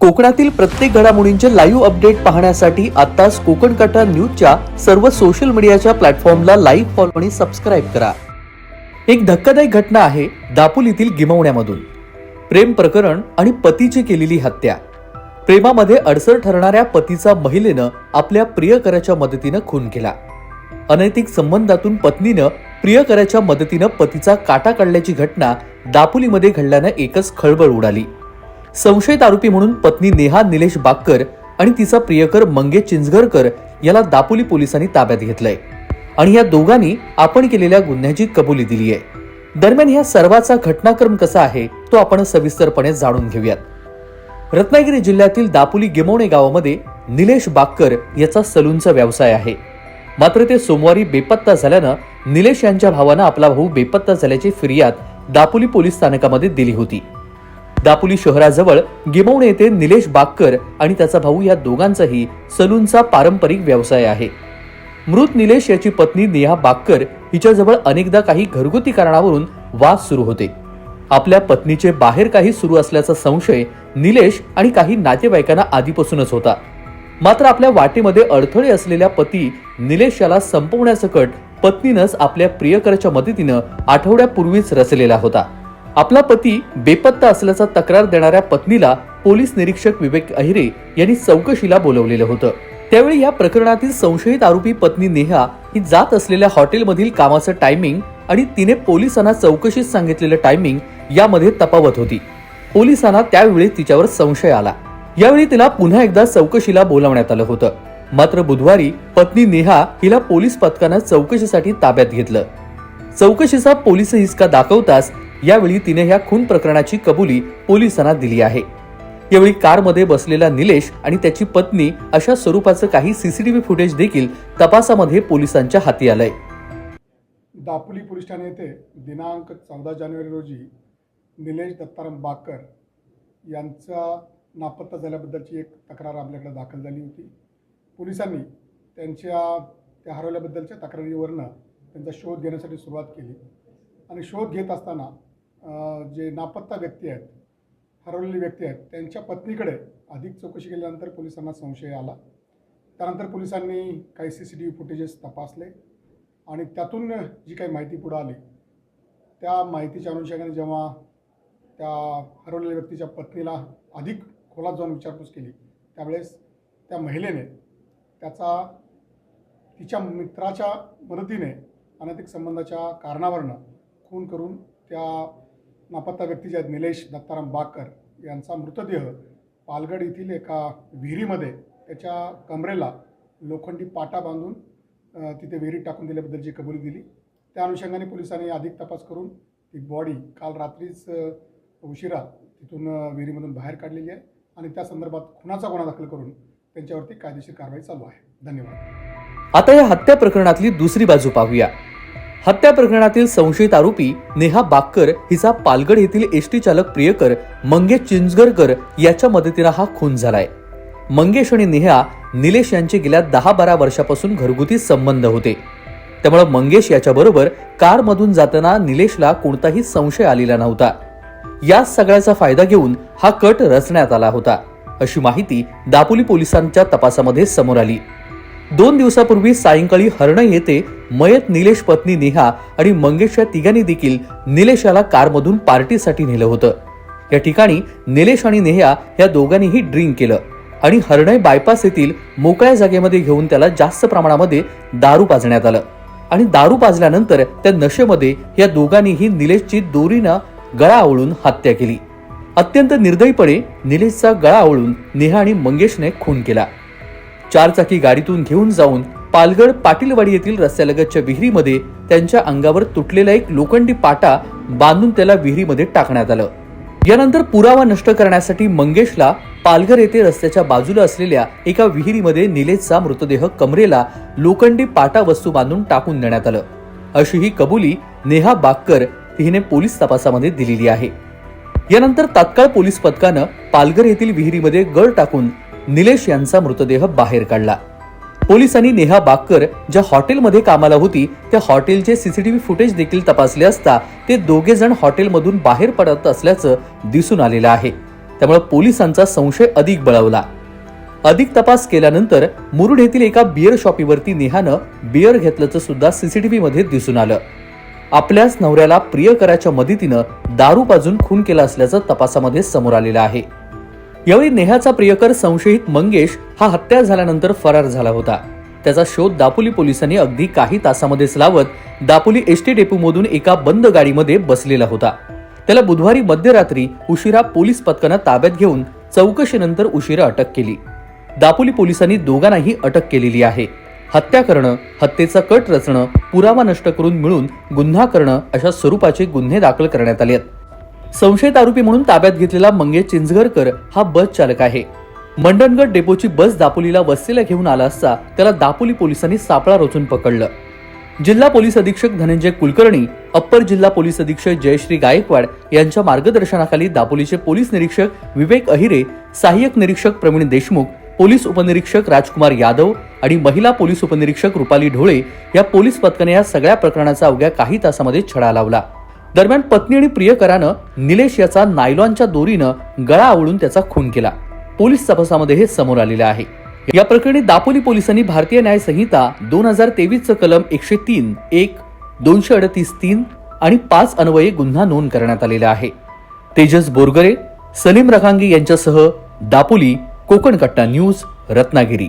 कोकणातील प्रत्येक घडामोडींचे लाईव्ह अपडेट पाहण्यासाठी आताच कोकण कटा न्यूजच्या सर्व सोशल मीडियाच्या प्लॅटफॉर्मला लाईव्ह फॉलो आणि सबस्क्राईब करा. एक धक्कादायक घटना आहे दापोलीतील गिमवण्यामधून. प्रेम प्रकरण आणि पतीची केलेली हत्या. प्रेमामध्ये अडसर ठरणाऱ्या पतीचा महिलेनं आपल्या प्रियकराच्या मदतीनं खून केला. अनैतिक संबंधातून पत्नीनं प्रियकराच्या मदतीनं पतीचा काटा काढल्याची घटना दापोलीमध्ये घडल्यानं एकच खळबळ उडाली. संशयित आरोपी म्हणून पत्नी नेहा निलेश बाक्कर आणि तिचा प्रियकर मंगेश चिंचगरकर याला दापोली पोलिसांनी ताब्यात घेतलंय. आणि या दोघांनी आपण केलेल्या गुन्ह्याची कबुली दिली आहे. दरम्यान या सर्वाचा घटनाक्रम कसा आहे तो आपण सविस्तरपणे जाणून घेऊयात. रत्नागिरी जिल्ह्यातील दापोली गिमवणे गावामध्ये निलेश बाक्कर याचा सलूनचा व्यवसाय आहे. मात्र ते सोमवारी बेपत्ता झाल्यानं निलेश यांच्या भावानं आपला भाऊ बेपत्ता झाल्याची फिर्याद दापोली पोलीस स्थानकामध्ये दिली होती. दापोली शहराजवळ गिमवणे येथे निलेश बाक्कर आणि त्याचा भाऊ या दोघांचाही सलूनचा पारंपरिक व्यवसाय आहे. मृत निलेश याची पत्नी नेहा बाक्कर हिच्याजवळ अनेकदा काही घरगुती कारणावरून वाद सुरू होते. आपल्या पत्नीचे बाहेर काही सुरू असल्याचा संशय निलेश आणि काही नातेवाईकांना आधीपासूनच होता. मात्र आपल्या वाटेमध्ये अडथळे असलेल्या पती निलेश याला संपवण्यासकट पत्नीनंच आपल्या प्रियकराच्या मदतीनं आठवड्यापूर्वीच रचलेला होता. आपला पती बेपत्ता असल्याचा तक्रार देणाऱ्या पत्नीला पोलीस निरीक्षक विवेक अहिरे यांनी चौकशीला बोलवलेलं होतं. त्यावेळी या प्रकरणातील संशयित आरोपी पत्नी नेहा ही जात असलेल्या हॉटेलमधील कामाचं टायमिंग आणि तिने पोलिसांना चौकशीत सांगितलेलं टायमिंग यामध्ये तपावत होती. पोलिसांना त्यावेळी तिच्यावर संशय आला. यावेळी तिला पुन्हा एकदा चौकशीला बोलावण्यात आलं होतं. मात्र बुधवारी पत्नी नेहा हिला पोलीस पथकानं चौकशीसाठी ताब्यात घेतलं. चौकशीचा पोलीस हिसका दाखवताच यावेळी तिने ह्या खून प्रकरणाची कबुली पोलिसांना दिली आहे. यावेळी कारमध्ये बसलेला निलेश आणि त्याची पत्नी अशा स्वरूपाचं काही सीसीटीव्ही फुटेज देखील तपासामध्ये पोलिसांच्या हाती आलंय. दापोली पोलीस ठाणे येथे दिनांक चौदा जानेवारी रोजी निलेश दत्ताराम बाकर यांचा नापत्ता झाल्याबद्दलची एक तक्रार आपल्याकडे दाखल झाली होती. पोलिसांनी त्यांच्या त्या हरवल्याबद्दलच्या तक्रारीवरनं त्यांचा शोध घेण्यासाठी सुरुवात केली. आणि शोध घेत असताना जे नापत्ता व्यक्ती आहेत हरवलेली व्यक्ती आहेत त्यांच्या पत्नीकडे अधिक चौकशी केल्यानंतर पोलिसांना संशय आला. त्यानंतर पोलिसांनी काही C C T V footages तपासले आणि त्यातून जी काही माहिती पुढं आली त्या माहितीच्या अनुषंगाने जेव्हा त्या हरवलेल्या व्यक्तीच्या पत्नीला अधिक खोलात जाऊन विचारपूस केली त्यावेळेस त्या महिलेने त्याचा तिच्या मित्राच्या मदतीने अनैतिक संबंधाच्या कारणावरनं खून करून त्या नापत्ता व्यक्ती जे आहेत निलेश दत्ताराम बाकर यांचा मृतदेह पालगड येथील एका विहिरीमध्ये त्याच्या कमरेला लोखंडी पाटा बांधून तिथे विहिरीत टाकून दिल्याबद्दलची कबुली दिली त्या अनुषंगाने पोलिसांनी अधिक तपास करून ती बॉडी काल रात्रीच उशिरा तिथून विहिरीमधून बाहेर काढलेली आहे आणि त्या संदर्भात खुनाचा गुन्हा दाखल करून त्यांच्यावरती कायदेशीर कारवाई चालू आहे. धन्यवाद. आता या हत्या प्रकरणातली दुसरी बाजू पाहूया. हत्या प्रकरणातील संशयित आरोपी नेहा बाक्कर हिचा पालगड येथील एसटी चालक प्रियकर मंगेश चिंचगरकर याच्या मदतीनं हा खून झालाय. मंगेश आणि नेहा निलेश यांचे गेल्या दहा बारा वर्षापासून घरगुती संबंध होते. त्यामुळे मंगेश याच्याबरोबर कारमधून जाताना निलेशला कोणताही संशय आलेला नव्हता. या सगळ्याचा फायदा घेऊन हा कट रचण्यात आला होता अशी माहिती दापोली पोलिसांच्या तपासामध्ये समोर आली. दोन दिवसापूर्वी सायंकाळी हरणई येथे मयत निलेश पत्नी नेहा आणि मंगेश या तिघांनी देखील निलेशाला कारमधून पार्टीसाठी नेलं होतं. या ठिकाणी निलेश आणि नेहा या दोघांनीही ड्रिंक केलं आणि हरणय बायपास येथील मोकळ्या जागेमध्ये घेऊन त्याला जास्त प्रमाणामध्ये दारू पाजण्यात आलं. आणि दारू पाजल्यानंतर त्या नशेमध्ये या दोघांनीही निलेशची दोरीनं गळा आवळून हत्या केली. अत्यंत निर्दयीपणे निलेशचा गळा आवळून नेहा आणि मंगेशने खून केला. चारचाकी गाडीतून घेऊन जाऊन पालगड पाटीलवाडी येथील रस्त्यालगतच्या विहिरीमध्ये त्यांच्या अंगावर तुटलेला एक लोखंडी पाटा बांधून त्याला विहिरीमध्ये टाकण्यात आलं. यानंतर पुरावा नष्ट करण्यासाठी मंगेशला पालघर येथे रस्त्याच्या बाजूला असलेल्या एका विहिरीमध्ये निलेशचा मृतदेह कमरेला लोखंडी पाटा वस्तू बांधून टाकून देण्यात आलं. अशी ही कबुली नेहा बाक्कर हिने पोलीस तपासामध्ये दिलेली आहे. यानंतर तात्काळ पोलीस पथकानं पालघर येथील विहिरीमध्ये गळ टाकून निलेश यांचा मृतदेह बाहेर काढला. पोलिसांनी नेहा बाक्कर ज्या हॉटेलमध्ये कामाला होती त्या हॉटेलचे सीसीटीव्ही फुटेज देखील तपासले असता ते दोघे जण हॉटेलमधून बाहेर पडत असल्याचं दिसून आलेलं आहे. त्यामुळे पोलिसांचा संशय अधिक बळवला. अधिक तपास केल्यानंतर मुरुड येथील एका बिअर शॉपीवरती नेहानं बिअर घेतल्याचं सुद्धा सीसीटीव्ही मध्ये दिसून आलं. आपल्याच नवऱ्याला प्रियकराच्या मदतीनं दारू पाजून खून केला असल्याचं तपासामध्ये समोर आलेलं आहे. यावेळी नेहाचा प्रियकर संशयित मंगेश हा हत्या झाल्यानंतर फरार झाला होता. त्याचा शोध दापोली पोलिसांनी अगदी काही तासामध्येच लावत दापोली एसटी डेपोमधून एका बंद गाडीमध्ये बसलेला होता. त्याला बुधवारी मध्यरात्री उशिरा पोलीस पथकानं ताब्यात घेऊन चौकशीनंतर उशिरा अटक केली. दापोली पोलिसांनी दोघांनाही अटक केलेली आहे. हत्या करणं हत्येचा कट रचणं पुरावा नष्ट करून मिळून गुन्हा करणं अशा स्वरूपाचे गुन्हे दाखल करण्यात आले आहेत. संशयित आरोपी म्हणून ताब्यात घेतलेला मंगेश चिंचगरकर हा बस चालक आहे. मंडणगड डेपोची बस दापोलीला वस्तीला घेऊन आला असता त्याला दापोली पोलिसांनी सापळा रचून पकडलं. जिल्हा पोलीस अधीक्षक धनंजय कुलकर्णी अप्पर जिल्हा पोलीस अधीक्षक जयश्री गायकवाड यांच्या मार्गदर्शनाखाली दापोलीचे पोलीस निरीक्षक विवेक अहिरे सहाय्यक निरीक्षक प्रवीण देशमुख पोलीस उपनिरीक्षक राजकुमार यादव आणि महिला पोलीस उपनिरीक्षक रुपाली ढोळे या पोलीस पथकाने या सगळ्या प्रकरणाचा अवघ्या काही तासामध्ये छडा लावला. दरम्यान पत्नी आणि प्रियकरानं निलेश याचा नायलॉनच्या दोरीनं गळा आवळून त्याचा खून केला. पोलीस तपासामध्ये हे समोर आलेलं आहे. या प्रकरणी दापोली पोलिसांनी भारतीय न्याय संहिता दोन हजार तेवीसचं कलम एकशे तीन एक दोनशे अडतीस तीन आणि पाच अन्वये गुन्हा नोंद करण्यात आलेला आहे. तेजस बोरगरे सलीम रखांगी यांच्यासह दापोली कोकण कट्टा न्यूज रत्नागिरी.